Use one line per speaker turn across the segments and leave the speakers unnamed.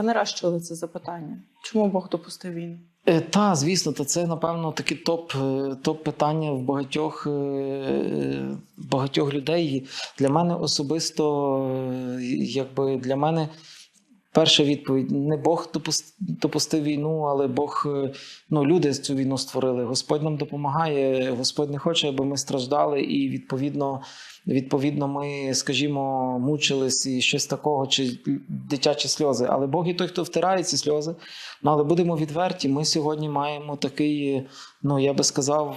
Ви не раз це запитання. Чому Бог допустив війну?
Е, Та, звісно, то це напевно таке топ, е, топ питання в багатьох, е, багатьох людей. Для мене особисто, якби для мене перша відповідь: не Бог допус- допустив війну, але Бог, е, ну, люди цю війну створили. Господь нам допомагає, Господь не хоче, аби ми страждали, і відповідно. Відповідно, ми, скажімо, мучились і щось такого, чи дитячі сльози. Але Бог і той, хто втирає ці сльози. Ну, але будемо відверті, ми сьогодні маємо такий, ну я би сказав,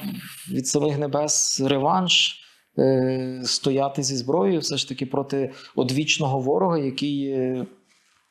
від самих небес реванш. е, Стояти зі зброєю, все ж таки проти одвічного ворога, який е,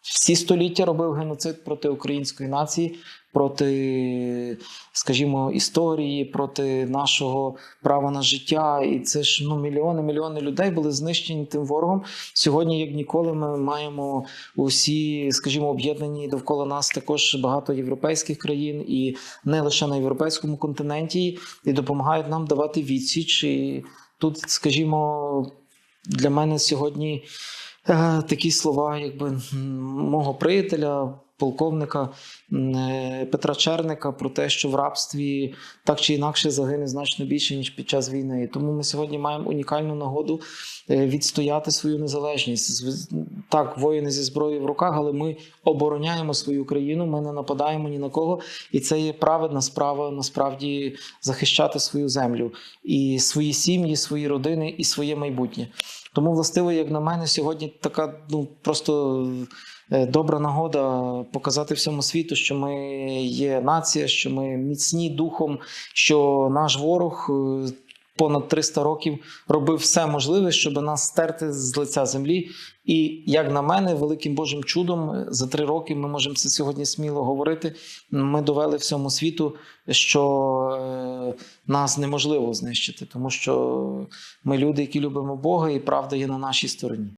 всі століття робив геноцид проти української нації, проти, скажімо, історії, проти нашого права на життя. І це ж ну мільйони, мільйони людей були знищені тим ворогом. Сьогодні, як ніколи, ми маємо усі, скажімо, об'єднані довкола нас також багато європейських країн, і не лише на європейському континенті, і допомагають нам давати відсіч. І тут, скажімо, для мене сьогодні такі слова, якби мого приятеля. Полковника е, Петра Черника про те, що в рабстві так чи інакше загине значно більше ніж під час війни. Тому ми сьогодні маємо унікальну нагоду е, відстояти свою незалежність. Так, воїни зі зброєю в руках, але ми обороняємо свою країну, ми не нападаємо ні на кого, і це є праведна справа насправді захищати свою землю і свої сім'ї, свої родини і своє майбутнє. Тому, властиво, як на мене, сьогодні така ну просто е, добра нагода показати всьому світу, що ми є нація, що ми міцні духом, що наш ворог. Понад 300 років робив все можливе, щоб нас стерти з лиця землі. І як на мене, великим Божим чудом е, за три роки ми можемо це сьогодні сміло говорити. Ми довели всьому світу, що е, нас неможливо знищити, тому що ми люди, які любимо Бога, і правда є на нашій стороні.